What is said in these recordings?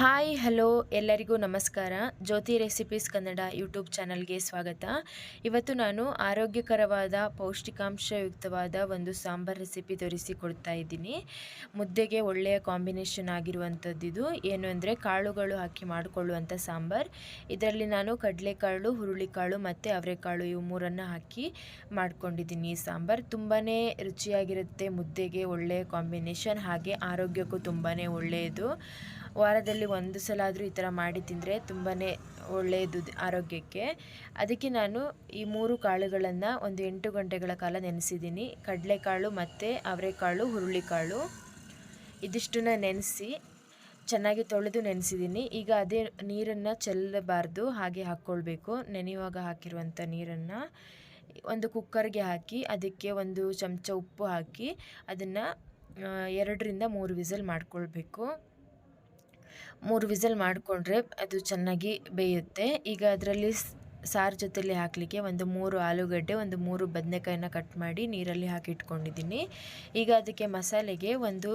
Hi, hello, ಎಲ್ಲರಿಗೂ ನಮಸ್ಕಾರ. ಜ್ಯೋತಿ recipes Kannada YouTube ಚಾನಲ್ಗೆ ಸ್ವಾಗತ. ಇವತ್ತು ನಾನು ಆರೋಗ್ಯಕರವಾದ, ಪೌಷ್ಟಿಕಾಂಶಯುಕ್ತವಾದ ಒಂದು ಸಾಂಬಾರ್ ರೆಸಿಪಿ ತೋರಿಸಿಕೊಡ್ತಾ ಇದ್ದೀನಿ. ಮುದ್ದೆಗೆ ಒಳ್ಳೆಯ ಕಾಂಬಿನೇಷನ್ ಆಗಿರುವಂಥದ್ದಿದು ಏನು ಅಂದರೆ ಕಾಳುಗಳು ಹಾಕಿ ಮಾಡಿಕೊಳ್ಳುವಂಥ ಸಾಂಬಾರ್. ಇದರಲ್ಲಿ ನಾನು ಕಡಲೆಕಾಳು, ಹುರುಳಿಕಾಳು ಮತ್ತು ಅವರೆಕಾಳು ಇವು ಮೂರನ್ನು ಹಾಕಿ ಮಾಡ್ಕೊಂಡಿದ್ದೀನಿ ಈ ಸಾಂಬಾರ್. ತುಂಬಾ ರುಚಿಯಾಗಿರುತ್ತೆ ಮುದ್ದೆಗೆ ಒಳ್ಳೆಯ ಕಾಂಬಿನೇಷನ್. ಹಾಗೆ ಆರೋಗ್ಯಕ್ಕೂ ತುಂಬಾ ಒಳ್ಳೆಯದು. ವಾರದಲ್ಲಿ ಒಂದು ಸಲ ಆದರೂ ಈ ಥರ ಮಾಡಿ ತಿಂದರೆ ತುಂಬಾ ಒಳ್ಳೆಯದು ಆರೋಗ್ಯಕ್ಕೆ. ಅದಕ್ಕೆ ನಾನು ಈ ಮೂರು ಕಾಳುಗಳನ್ನು ಒಂದು ಎಂಟು ಗಂಟೆಗಳ ಕಾಲ ನೆನೆಸಿದ್ದೀನಿ. ಕಡಲೆಕಾಳು ಮತ್ತು ಅವರೆಕಾಳು, ಹುರುಳಿಕಾಳು. ಇದಿಷ್ಟನ್ನು ನೆನೆಸಿ ಚೆನ್ನಾಗಿ ತೊಳೆದು ನೆನೆಸಿದ್ದೀನಿ. ಈಗ ಅದೇ ನೀರನ್ನು ಚೆಲ್ಲಬಾರ್ದು, ಹಾಗೆ ಹಾಕ್ಕೊಳ್ಬೇಕು. ನೆನೆಯುವಾಗ ಹಾಕಿರುವಂಥ ನೀರನ್ನು ಒಂದು ಕುಕ್ಕರ್ಗೆ ಹಾಕಿ, ಅದಕ್ಕೆ ಒಂದು ಚಮಚ ಉಪ್ಪು ಹಾಕಿ, ಅದನ್ನು ಎರಡರಿಂದ ಮೂರು ವಿಸಲ್ ಮಾಡ್ಕೊಳ್ಬೇಕು. ಮೂರು ವಿಸಲ್ ಮಾಡಿಕೊಂಡ್ರೆ ಅದು ಚೆನ್ನಾಗಿ ಬೇಯುತ್ತೆ. ಈಗ ಅದರಲ್ಲಿ ಸಾರು ಜೊತೆಲಿ ಹಾಕಲಿಕ್ಕೆ ಒಂದು ಮೂರು ಆಲೂಗಡ್ಡೆ, ಒಂದು ಮೂರು ಬದನೆಕಾಯಿನ ಕಟ್ ಮಾಡಿ ನೀರಲ್ಲಿ ಹಾಕಿ ಇಟ್ಕೊಂಡಿದ್ದೀನಿ. ಈಗ ಅದಕ್ಕೆ ಮಸಾಲೆಗೆ ಒಂದು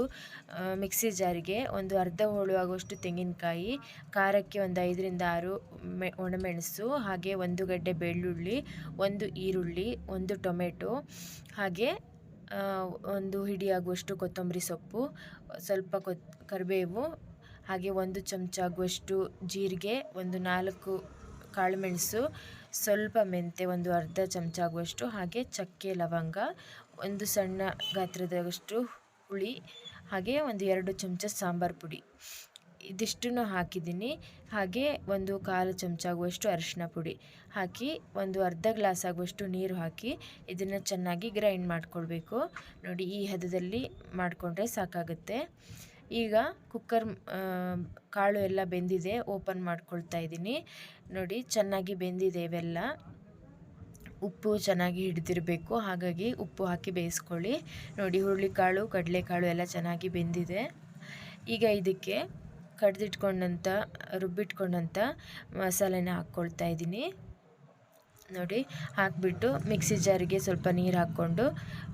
ಮಿಕ್ಸಿ ಜಾರಿಗೆ ಒಂದು ಅರ್ಧ ಹೋಳು ಆಗುವಷ್ಟು ತೆಂಗಿನಕಾಯಿ, ಖಾರಕ್ಕೆ ಒಂದು ಐದರಿಂದ ಆರು ಮೆ, ಒಣಮೆಣಸು, ಹಾಗೆ ಒಂದು ಗಡ್ಡೆ ಬೆಳ್ಳುಳ್ಳಿ, ಒಂದು ಈರುಳ್ಳಿ, ಒಂದು ಟೊಮೆಟೊ, ಹಾಗೆ ಒಂದು ಹಿಡಿಯಾಗುವಷ್ಟು ಕೊತ್ತಂಬರಿ ಸೊಪ್ಪು, ಸ್ವಲ್ಪ ಕೊತ್, ಕರಿಬೇವು ಹಾಗೆ ಒಂದು ಚಮಚ ಆಗುವಷ್ಟು ಜೀರಿಗೆ, ಒಂದು ನಾಲ್ಕು ಕಾಳುಮೆಣಸು, ಸ್ವಲ್ಪ ಮೆಂತೆ, ಒಂದು ಅರ್ಧ ಚಮಚ ಆಗುವಷ್ಟು ಹಾಗೆ ಚಕ್ಕೆ, ಲವಂಗ, ಒಂದು ಸಣ್ಣ ಗಾತ್ರದಷ್ಟು ಹುಳಿ, ಹಾಗೆ ಒಂದು ಎರಡು ಚಮಚ ಸಾಂಬಾರು ಪುಡಿ. ಇದಿಷ್ಟನ್ನು ಹಾಕಿದ್ದೀನಿ. ಹಾಗೆ ಒಂದು ಕಾಲು ಚಮಚ ಆಗುವಷ್ಟು ಅರಿಶಿನ ಪುಡಿ ಹಾಕಿ, ಒಂದು ಅರ್ಧ ಗ್ಲಾಸ್ ಆಗುವಷ್ಟು ನೀರು ಹಾಕಿ, ಇದನ್ನು ಚೆನ್ನಾಗಿ ಗ್ರೈಂಡ್ ಮಾಡಿಕೊಳ್ಬೇಕು. ನೋಡಿ, ಈ ಹದದಲ್ಲಿ ಮಾಡಿಕೊಂಡ್ರೆ ಸಾಕಾಗುತ್ತೆ. ಈಗ ಕುಕ್ಕರ್ ಕಾಳು ಎಲ್ಲ ಬೆಂದಿದೆ ಓಪನ್ ಮಾಡ್ಕೊಳ್ತಾ ಇದ್ದೀನಿ. ನೋಡಿ, ಚೆನ್ನಾಗಿ ಬೆಂದಿದೆ ಇವೆಲ್ಲ. ಉಪ್ಪು ಚೆನ್ನಾಗಿ ಹಿಡಿದಿರಬೇಕು, ಹಾಗಾಗಿ ಉಪ್ಪು ಹಾಕಿ ಬೇಯಿಸ್ಕೊಳ್ಳಿ. ನೋಡಿ, ಹುರುಳಿಕಾಳು, ಕಡಲೆಕಾಳು ಎಲ್ಲ ಚೆನ್ನಾಗಿ ಬೆಂದಿದೆ. ಈಗ ಇದಕ್ಕೆ ಕಡ್ದಿಟ್ಕೊಂಡಂಥ, ರುಬ್ಬಿಟ್ಕೊಂಡಂಥ ಮಸಾಲೆನ ಹಾಕ್ಕೊಳ್ತಾ ಇದ್ದೀನಿ. ನೋಡಿ, ಹಾಕಿಬಿಟ್ಟು ಮಿಕ್ಸಿ ಜಾರಿಗೆ ಸ್ವಲ್ಪ ನೀರು ಹಾಕ್ಕೊಂಡು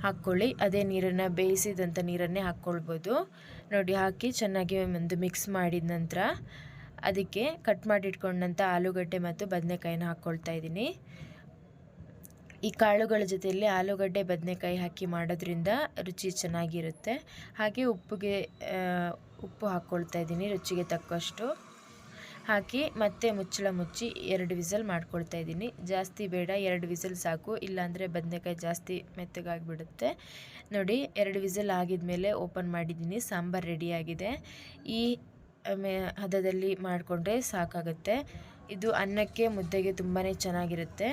ಹಾಕ್ಕೊಳ್ಳಿ. ಅದೇ ನೀರನ್ನು ಬೇಯಿಸಿದಂಥ ನೀರನ್ನೇ ಹಾಕ್ಕೊಳ್ಬೋದು. ನೋಡಿ, ಹಾಕಿ ಚೆನ್ನಾಗಿ ಒಂದು ಮಿಕ್ಸ್ ಮಾಡಿದ ನಂತರ ಅದಕ್ಕೆ ಕಟ್ ಮಾಡಿಟ್ಕೊಂಡಂಥ ಆಲೂಗಡ್ಡೆ ಮತ್ತು ಬದನೆಕಾಯಿನ ಹಾಕ್ಕೊಳ್ತಾ ಇದ್ದೀನಿ. ಈ ಕಾಳುಗಳ ಜೊತೆಯಲ್ಲಿ ಆಲೂಗಡ್ಡೆ, ಬದನೆಕಾಯಿ ಹಾಕಿ ಮಾಡೋದ್ರಿಂದ ರುಚಿ ಚೆನ್ನಾಗಿರುತ್ತೆ. ಹಾಗೆ ಉಪ್ಪಿಗೆ ಉಪ್ಪು ಹಾಕ್ಕೊಳ್ತಾ ಇದ್ದೀನಿ ರುಚಿಗೆ ತಕ್ಕಷ್ಟು. ಹಾಕಿ ಮತ್ತೆ ಮುಚ್ಚಳ ಮುಚ್ಚಿ ಎರಡು ವಿಸಲ್ ಮಾಡ್ಕೊಳ್ತಾ ಇದ್ದೀನಿ. ಜಾಸ್ತಿ ಬೇಡ, ಎರಡು ವಿಸಲ್ ಸಾಕು. ಇಲ್ಲಾಂದರೆ ಬದನೆಕಾಯಿ ಜಾಸ್ತಿ ಮೆತ್ತಗಾಗಿಬಿಡುತ್ತೆ. ನೋಡಿ, ಎರಡು ವಿಸಲ್ ಆಗಿದ ಓಪನ್ ಮಾಡಿದ್ದೀನಿ. ಸಾಂಬಾರು ರೆಡಿಯಾಗಿದೆ ಈ ಹದದಲ್ಲಿ ಮಾಡಿಕೊಂಡ್ರೆ ಸಾಕಾಗುತ್ತೆ. ಇದು ಅನ್ನಕ್ಕೆ, ಮುದ್ದೆಗೆ ತುಂಬಾ ಚೆನ್ನಾಗಿರುತ್ತೆ.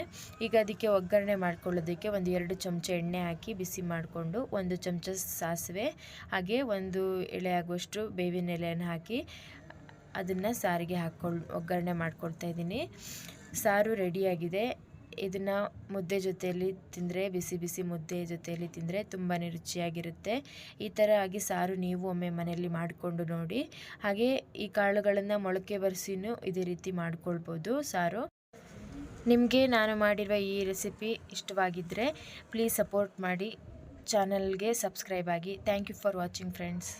ಈಗ ಅದಕ್ಕೆ ಒಗ್ಗರಣೆ ಮಾಡ್ಕೊಳ್ಳೋದಕ್ಕೆ ಒಂದು ಎರಡು ಚಮಚ ಎಣ್ಣೆ ಹಾಕಿ ಬಿಸಿ ಮಾಡಿಕೊಂಡು ಒಂದು ಚಮಚ ಸಾಸಿವೆ, ಹಾಗೆ ಒಂದು ಎಳೆ ಆಗುವಷ್ಟು ಬೇವಿನ ಎಲೆಯನ್ನು ಹಾಕಿ ಅದನ್ನು ಸಾರಿಗೆ ಹಾಕ್ಕೊಂಡು, ಒಗ್ಗರಣೆ ಮಾಡ್ಕೊಳ್ತಾ ಇದ್ದೀನಿ. ಸಾರು ರೆಡಿಯಾಗಿದೆ ಇದನ್ನು ಮುದ್ದೆ ಜೊತೆಯಲ್ಲಿ ತಿಂದರೆ, ಬಿಸಿ ಬಿಸಿ ಮುದ್ದೆ ಜೊತೆಯಲ್ಲಿ ತಿಂದರೆ ತುಂಬಾ ರುಚಿಯಾಗಿರುತ್ತೆ. ಈ ಥರ ಆಗಿ ಸಾರು ನೀವು ಒಮ್ಮೆ ಮನೆಯಲ್ಲಿ ಮಾಡಿಕೊಂಡು ನೋಡಿ. ಹಾಗೆ ಈ ಕಾಳುಗಳನ್ನು ಮೊಳಕೆ ಬರೆಸಿನೂ ಇದೇ ರೀತಿ ಮಾಡ್ಕೊಳ್ಬೋದು ಸಾರು. ನಿಮಗೆ ನಾನು ಮಾಡಿರುವ ಈ ರೆಸಿಪಿ ಇಷ್ಟವಾಗಿದ್ದರೆ ಪ್ಲೀಸ್ ಸಪೋರ್ಟ್ ಮಾಡಿ. ಚಾನಲ್ಗೆ ಸಬ್ಸ್ಕ್ರೈಬ್ ಆಗಿ. Thank you for watching friends